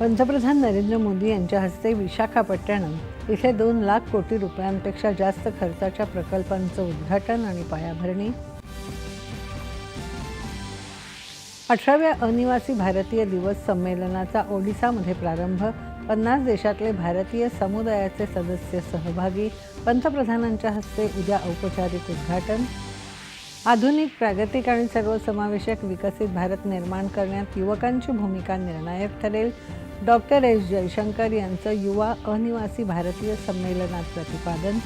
पंतप्रधान नरेंद्र मोदी यांच्या हस्ते विशाखापट्टणम इथे दोन लाख कोटी रुपयांपेक्षा जास्त खर्चाच्या प्रकल्पांचं उद्घाटन आणि पायाभरणी. अठराव्या अनिवासी भारतीय दिवस संमेलनाचा ओडिसामध्ये प्रारंभ. पन्नास देशातले भारतीय समुदायाचे सदस्य सहभागी. पंतप्रधानांच्या हस्ते उद्या औपचारिक उद्घाटन. आधुनिक प्रागतिक आणि सर्वसमावेशक विकसित भारत निर्माण करण्यात युवकांची भूमिका निर्णायक ठरेल. डॉक्टर एस जयशंकर यांचं युवा अनिवासी भारतीय संमेलनात प्रतिपादन.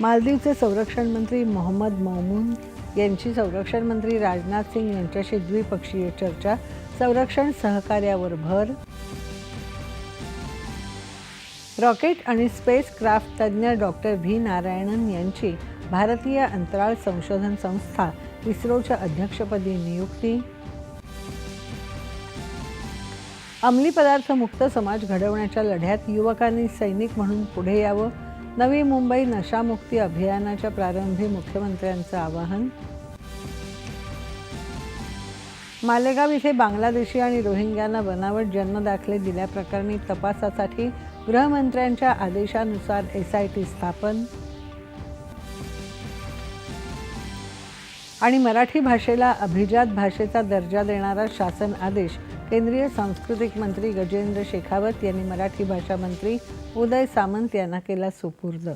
मालदीवचे संरक्षण मंत्री मोहम्मद मोमून यांची संरक्षण मंत्री राजनाथ सिंग यांच्याशी द्विपक्षीय चर्चा संरक्षण सहकार्यावर भर. रॉकेट आणि स्पेस क्राफ्ट तज्ज्ञ डॉक्टर व्ही नारायणन यांची भारतीय अंतराळ संशोधन संस्था इस्रोच्या अध्यक्षपदी नियुक्ती. अंमली पदार्थ मुक्त समाज घडवण्याच्या लढ्यात युवकांनी सैनिक म्हणून पुढे यावं. नवी मुंबई नशामुक्ती अभियानाच्या प्रारंभी मुख्यमंत्र्यांचं आवाहन. मालेगाव इथे बांगलादेशी आणि रोहिंग्यांना बनावट जन्मदाखले दिल्याप्रकरणी तपासासाठी गृहमंत्र्यांच्या आदेशानुसार एस आय टी स्थापन. आणि मराठी भाषेला अभिजात भाषेचा दर्जा देणारा शासन आदेश केंद्रीय सांस्कृतिक मंत्री गजेंद्र शेखावत यांनी मराठी भाषा मंत्री उदय सामंत यांना केला सुपूर्द.